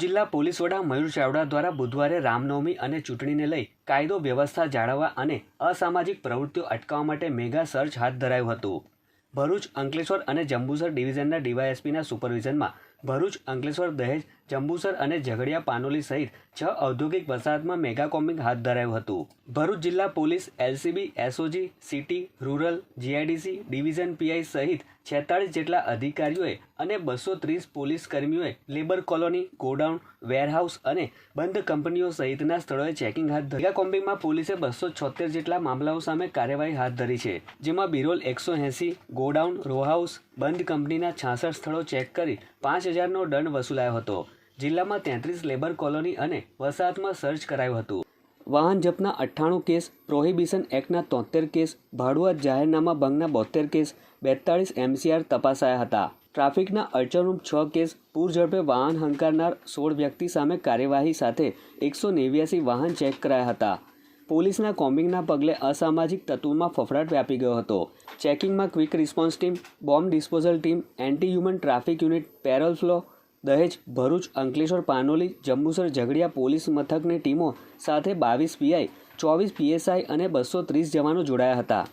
જિલ્લા પોલીસ વડા મયુર ચાવડા દ્વારા બુધવારે રામનવમી અને ચૂંટણીને લઈ કાયદો વ્યવસ્થા જાળવવા અને અસામાજિક પ્રવૃત્તિઓ અટકાવવા માટે મેગા સર્ચ હાથ ધરાયું હતું. ભરૂચ અંકલેશ્વર અને જંબુસર ડિવિઝનના ડીવાયએસપીના સુપરવિઝનમાં ભરૂચ, અંકલેશ્વર, દહેજ, જંબુસર અને ઝઘડિયા પાનોલી સહિત છ ઔદ્યોગિક વસાહતમાં મેગા કોમ્બિંગ હાથ ધરાયું હતું. ભરૂચ જિલ્લા police, LCB, SOG, city, rural, GIDC, division PI સહિત છેતાળીસ જેટલા અધિકારીઓએ અને બસો ત્રીસ પોલીસ કર્મીઓએ લેબર કોલોની, ગોડાઉન, વેરહાઉસ અને બંધ કંપનીઓ સહિતના સ્થળોએ ચેકિંગ હાથ ધરી. મેગા કોમ્બિંગમાં પોલીસે બસો છોતેર જેટલા મામલાઓ સામે કાર્યવાહી હાથ ધરી છે, જેમાં બિરોલ એકસો એંસી, ગોડાઉન, રોહાઉસ, બંધ કંપનીના છાસઠ સ્થળો ચેક કરી પાંચ હજારનો દંડ વસૂલાયો હતો. જિલ્લામાં તેત્રીસ લેબર કોલોની અને વસાહતમાં સર્ચ કરાયું હતું. વાહન જપ્તના અઠ્ઠાણું કેસ, પ્રોહિબિશન એક્ટના તોતેર કેસ ભાડુઆત જાહેરનામા ભંગના બોતેર કેસ, બેતાળીસ એમસીઆર તપાસાયા હતા. ટ્રાફિકના અડચણરૂપ છ કેસ, પૂર ઝડપે વાહન હંકારનાર સોળ વ્યક્તિ સામે કાર્યવાહી સાથે એકસો નેવ્યાસી વાહન ચેક કરાયા હતા. પોલીસના કોમ્બિંગના પગલે અસામાજિક તત્વોમાં ફફડાટ વ્યાપી ગયો હતો. ચેકિંગમાં quick response team, bomb disposal team anti human traffic unit, parole furlough, Dahej, Bharuch, Ankleshwar, Panoli, Jambusar, Jhagadia police મથકની ટીમો સાથે બાવીસ પીઆઈ, ચોવીસ પીએસઆઈ અને બસો ત્રીસ જવાનો જોડાયા હતા.